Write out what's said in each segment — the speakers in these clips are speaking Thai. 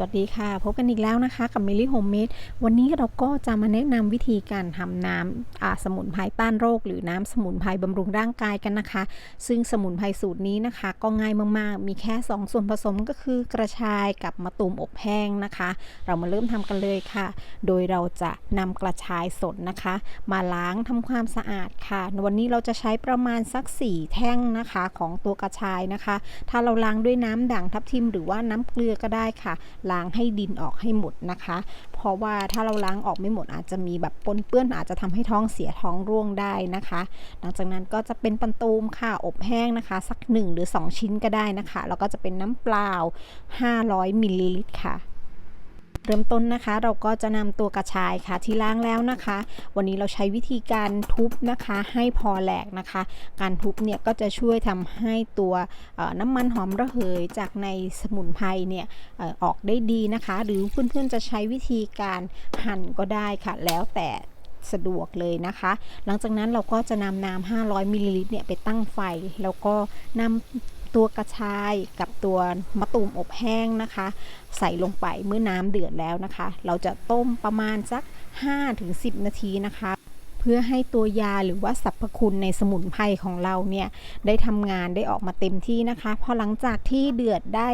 วัสดีค่ะ พบกันอีกแล้วนะคะ กับมิลลี่โฮมเมดวันนี้เราก็จะมาแนะนำวิธีการทำน้ำสมุนไพรต้านโรค หรือน้ำสมุนไพรบำรุงร่างกายกันนะคะ ซึ่งสมุนไพรสูตรนี้นะคะ ก็ง่ายมากๆ มีแค่ 2 ส่วนผสมก็คือกระชายกับมะตูมอบแห้งนะคะ เรามาเริ่มทำกันเลยค่ะ โดยเราจะนำกระชายสดนะคะ มาล้างทำความสะอาดค่ะ วันนี้เราจะใช้ประมาณสัก 4 แท่งนะคะของตัวกระชายนะคะ ถ้าเราล้างด้วยน้ำด่างทับทิมหรือว่าน้ำเกลือก็ได้ค่ะล้างให้ดินออกให้หมดนะคะ เพราะว่าถ้าเราล้างออกไม่หมดอาจจะมีแบบปนเปื้อนอาจจะทำให้ท้องเสียท้องร่วงได้นะคะ หลังจากนั้นก็จะเป็นปันตูมค่ะอบแห้งนะคะ สัก 1 หรือ 2 ชิ้นก็ได้นะคะ แล้วก็จะเป็นน้ำเปล่า 500มิลลิลิตรค่ะ เริ่มต้นนะคะ เราก็จะนำตัวกระชายค่ะที่ล้างแล้วนะคะ วันนี้เราใช้วิธีการทุบนะคะ ให้พอแหลกนะคะ การทุบเนี่ยก็จะช่วยทำให้ตัวน้ำมันหอมระเหยจากในสมุนไพรเนี่ยอออกได้ดีนะคะ หรือเพื่อนๆจะใช้วิธีการหั่นก็ได้ค่ะ แล้วแต่สะดวกเลยนะคะ หลังจากนั้นเราก็จะนำน้ำ500มิลลิลิตรเนี่ยไปตั้งไฟ แล้วก็นำ ตัวกระชายกับตัวมะตูมอบแห้งนะคะ ใส่ลงไปเมื่อน้ำเดือดแล้วนะคะ เราจะต้มประมาณสัก 5-10 นาทีนะคะ เพื่อให้ตัวยาหรือว่าสรรพคุณในสมุนไพรของเราเนี่ยได้ทำงานได้ออกมาเต็มที่นะคะพอหลังจากที่เดือดได้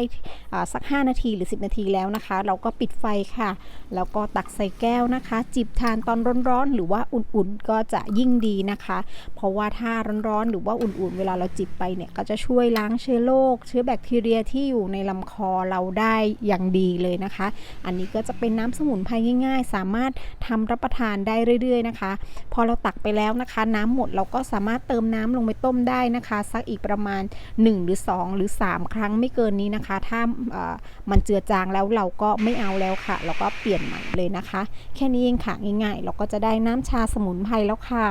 สัก 5 นาทีหรือ 10 นาทีแล้วนะคะ เราก็ปิดไฟค่ะ แล้วก็ตักใส่แก้วนะคะ จิบทานตอนร้อนๆ หรือว่าอุ่นๆ ก็จะยิ่งดีนะคะ เพราะว่าถ้าร้อนๆ หรือว่าอุ่นๆ เวลาเราจิบไปเนี่ย ก็จะช่วยล้างเชื้อโรคเชื้อแบคทีเรียที่อยู่ในลำคอเราได้อย่างดีเลยนะคะ อันนี้ก็จะเป็นน้ำสมุนไพรง่าย ๆ สามารถทำรับประทานได้เรื่อย ๆ นะคะพอเราตักไปแล้วนะคะ น้ำหมดเราก็สามารถเติมน้ำลงไปต้มได้นะคะ สักอีกประมาณ 1 หรือ 2 หรือ 3 ครั้งไม่เกินนี้นะคะ ถ้ามันเจือจางแล้วเราก็ไม่เอาแล้วค่ะ เราก็เปลี่ยนใหม่เลยนะคะ แค่นี้เองค่ะง่ายๆ เราก็จะได้น้ำชาสมุนไพรแล้วค่ะ